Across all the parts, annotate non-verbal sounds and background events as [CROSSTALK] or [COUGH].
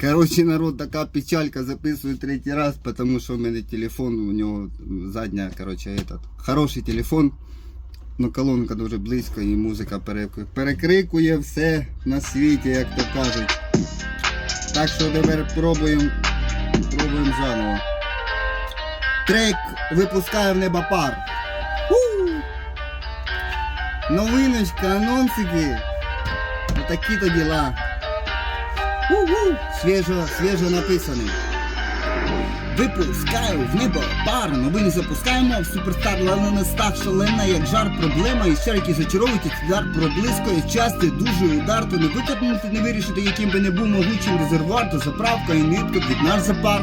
Короче, народ, така печалька записую третій раз, потому що в мене телефон, у нього задня, короче, этот, хороший телефон, но колонка дуже близько і музика перекрикує, перекрикує все на світі, як то кажуть. Так що тепер пробуємо, пробуємо заново. Трек випускає в небо пар. Новиночка, анонсики. Отакі то діла. Свіжо, свіжо написаний. Випускаю в небо пар, новини запускаємо в суперстар лана не став шалена, як жар проблема, і ще які зачаровують дар проблискує часто дуже удар, то не викопнути, не вирішити, яким би не був могучим резервуар, то заправка і нитка від наш запар.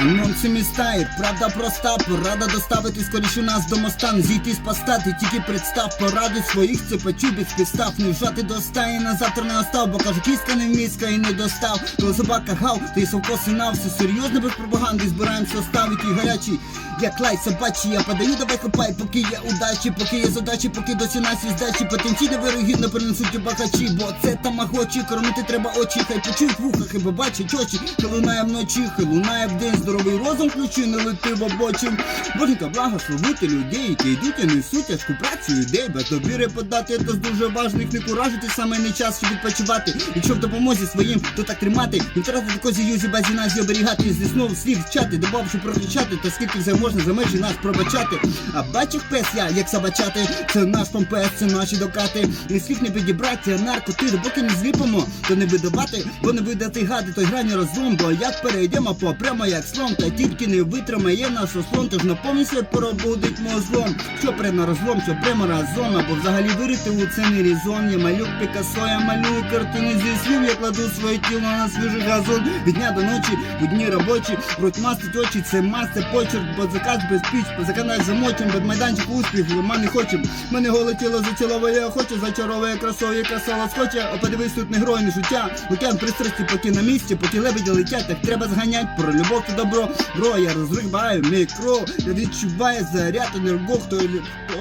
Анонси міста, правда проста, порада доставити скоріше нас до моста, не зійти з поста, ти тільки представ, поради своїх цепачу без підстав, не вжати до стаї, на завтра не остав, бо кажу, кіска не вміска і не достав, то собака гав, ти совко сина, все серйозно без пропаганди, збираємося ставити гарячий, як лай собачий, я подаю, давай хапай, поки є удачі, поки є задачі, поки досі нас і здачі, потенційно вирогідно принесуть у багачі, бо це тамагочі, кормити треба очі, хай почують вуха, хіба бачать очі, хай лунає вночі, хай лунає вдень, здоровий розум ключі, не лети в обочим. Боженька благословити людей, які йдуть і несуть тяжку працю ідей, без довіри подати, це з дуже важних, не куражити, саме не час, щоб відпочивати. Якщо в допомозі своїм, то так тримати, не тратити козі юзі базі нас оберігати, зі снов слів вчати, добавши прокричати, та скільки вже можна за межі нас пробачати. А бачив пес я, як собачати, це наш помпес, це наші докати. І слів не підібрати, а наркотири, поки не зліпимо, то не видавати, бо не видати гади, той грані разом, бо як перейдемо по прямо як слон, та тільки не витримає наш ослон, тож наповні світ пробудить мозгом. Що при на розлом, що прямо разом, або взагалі вирити у це не різон. Я малюк Пікассо, я малюю картини зі слів, я кладу своє тіло на свіжий газон. Від дня до ночі, у дні робочі, рот мастить очі, це мас, це почерк, бо заказ без піч, по заканай замочим, без майданчик успіх, лима не хочем. Мене голе тіло заціловує, охоче, зачаровує красою, краса лоскоче, а подивись тут не грой, не життя. Океан пристрасті, поки на місці, поки лебеді летять, так треба зганять про любов добро. Бро, я розриваю мікро, я відчуваю заряд енерго, хто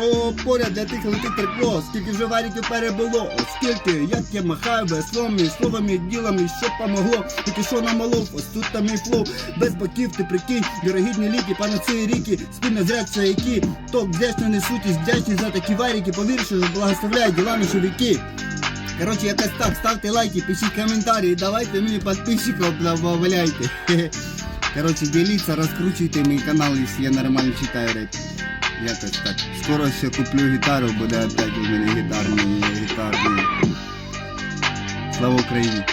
о, поряд для тих летить тепло, скільки вже варіків перебуло, оскільки, як я махаю веслом, і словами, і ділами, що помогло, тільки що намолов, ось тут там мій флоу, без боків, ти прикинь, вірогідні ліки, панацеї ріки, спільно зрядця, які ток вдячно несуть і вдячні за такі варіки, повір, що благословляють ділами чоловіки. Короче, якось так, ставте лайки, пишіть коментарі, давайте мені підписчиків добавляйте. [LAUGHS] Короче, делиться, розкручуйте мій канал, якщо я нормально читаю реп. Якось так. Скоро ще куплю гітару, буде опять у мене гітарний, гітарний. Слава Україні!